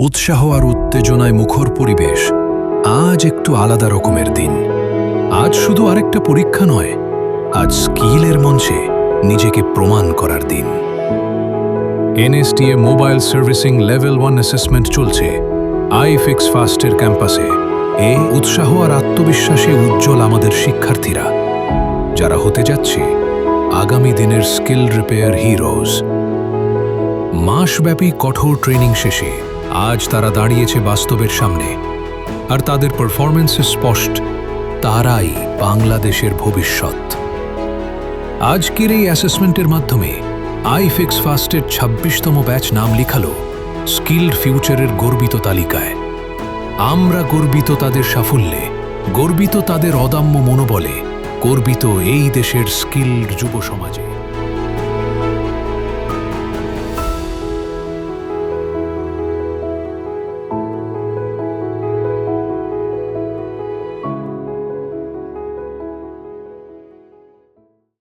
উৎসাহ আর উত্তেজনায় মুখর পরিবেশ আজ একটু আলাদা রকমের দিন। আজ শুধু আরেকটা পরীক্ষা নয়, আজ স্কিলের মঞ্চে নিজেকে প্রমাণ করার দিন। NSTA mobile servicing level one assessment চলছে আইফিক্স ফাস্টের ক্যাম্পাসে। এ উৎসাহ আর আত্মবিশ্বাসে উজ্জ্বল আমাদের শিক্ষার্থীরা, যারা হতে যাচ্ছে আগামী দিনের স্কিল রিপেয়ার হিরোজ। মাসব্যাপী কঠোর ট্রেনিং শেষে আজ তারা দাঁড়িয়েছে বাস্তবের সামনে, আর তাদের পারফরমেন্সে স্পষ্ট, তারাই বাংলাদেশের ভবিষ্যৎ। আজকের এই অ্যাসেসমেন্টের মাধ্যমে আইফিক্স ফাস্টের ছাব্বিশতম ব্যাচ নাম লিখালো স্কিল্ড ফিউচারের গর্বিত তালিকায়। আমরা গর্বিত তাদের সাফল্যে, গর্বিত তাদের অদাম্য মনোবলে গর্বিত এই দেশের স্কিল্ড যুব সমাজে।